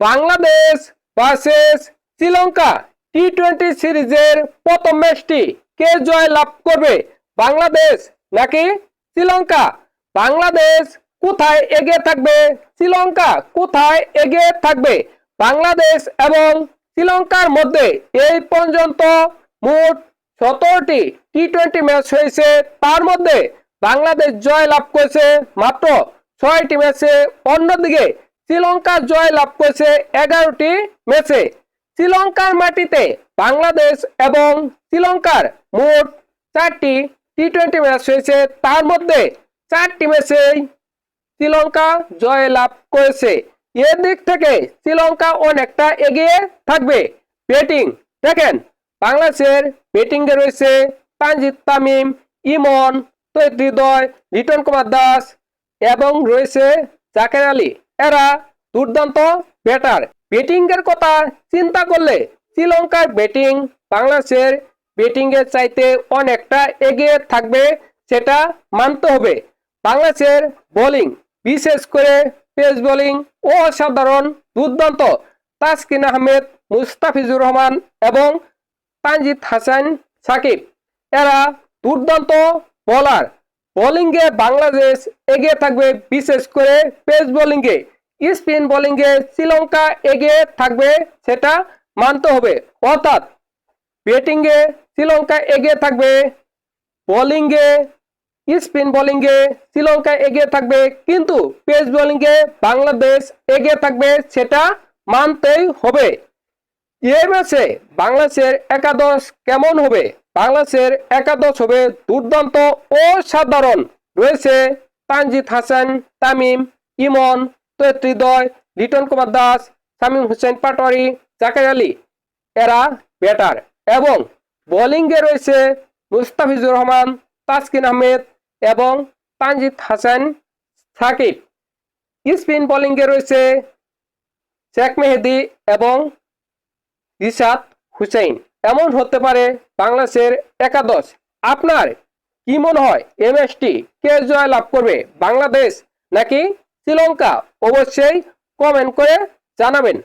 Bangladesh versus Sri Lanka T twenty সিরিজের প্রথম ম্যাচটি কে জয় লাভ করবে? বাংলাদেশ নাকি শ্রীলঙ্কা? বাংলাদেশ কোথায় এগিয়ে থাকবে? শ্রীলঙ্কা কোথায় এগিয়ে থাকবে? বাংলাদেশ এবং শ্রীলঙ্কার মধ্যে এই পর্যন্ত মোট সতেরোটি টি টোয়েন্টি ম্যাচ হয়েছে। তার মধ্যে বাংলাদেশ জয় লাভ করেছে মাত্র ছয়টি ম্যাচে অন্যদিকে শ্রীলঙ্কা জয় লাভ করেছে এগারোটি ম্যাচে। শ্রীলঙ্কার মাটিতে বাংলাদেশ এবং শ্রীলঙ্কার মোট চারটি টি টোয়েন্টি ম্যাচ হয়েছে। তার মধ্যে চারটি ম্যাচেই শ্রীলঙ্কা জয় লাভ করেছে। এর দিক থেকে শ্রীলঙ্কা অনেকটা এগিয়ে থাকবে। ব্যাটিং, দেখেন, বাংলাদেশের ব্যাটিং এ রয়েছে তানজিদ তামিম, ইমন তৈত হৃদয়, লিটন কুমার দাস এবং রয়েছে জাকের আলী। এরা দুর্দান্ত ব্যাটার ব্যাটিং এর কথা চিন্তা করলে শ্রীলঙ্কার ব্যাটিং বাংলাদেশের ব্যাটিং এর চাইতে অনেকটা এগিয়ে থাকবে সেটা মানতে হবে। বাংলাদেশের বোলিং বিশেষ করে পেস বোলিং অসাধারণ, দুর্দান্ত। তাসকিন আহমেদ, মুস্তাফিজুর রহমান এবং তানজিদ হাসান সাকিব। এরা দুর্দান্ত বোলার বোলিংয়ে বাংলাদেশ এগিয়ে থাকবে, বিশেষ করে পেস বোলিংয়ে। স্পিন বোলিংয়ে শ্রীলঙ্কা এগিয়ে থাকবে, সেটা মানতে হবে। অর্থাৎ ব্যাটিংয়ে শ্রীলঙ্কা এগিয়ে থাকবে, বোলিংয়ে, স্পিন বোলিংয়ে শ্রীলঙ্কা এগিয়ে থাকবে, কিন্তু পেস বোলিংয়ে বাংলাদেশ এগিয়ে থাকবে, সেটা মানতেই হবে। এ ম্যাচে বাংলাদেশের একাদশ কেমন হবে? বাংলাদেশের একাদশ হবে দুর্দান্ত ও সাধারণ। রয়েছে তানজিদ হাসান, তামিম, ইমন তৈত হৃদয় লিটন কুমার দাস, শামীম হোসেন পাটোয়ারি জাকের আলী। এরা ব্যাটার এবং বোলিংয়ে রয়েছে মুস্তাফিজুর রহমান, তাসকিন আহমেদ এবং তানজিদ হাসান সাকিব। স্পিন বোলিংয়ে রয়েছে শেখ মেহেদি এবং রিশাদ হুসেইন। এমন হতে পারে বাংলাদেশের একাদশ। আপনার কি মনে হয় এমএসটি কে জয় লাভ করবে, বাংলাদেশ নাকি শ্রীলঙ্কা? অবশ্যই কমেন্ট করে জানাবেন।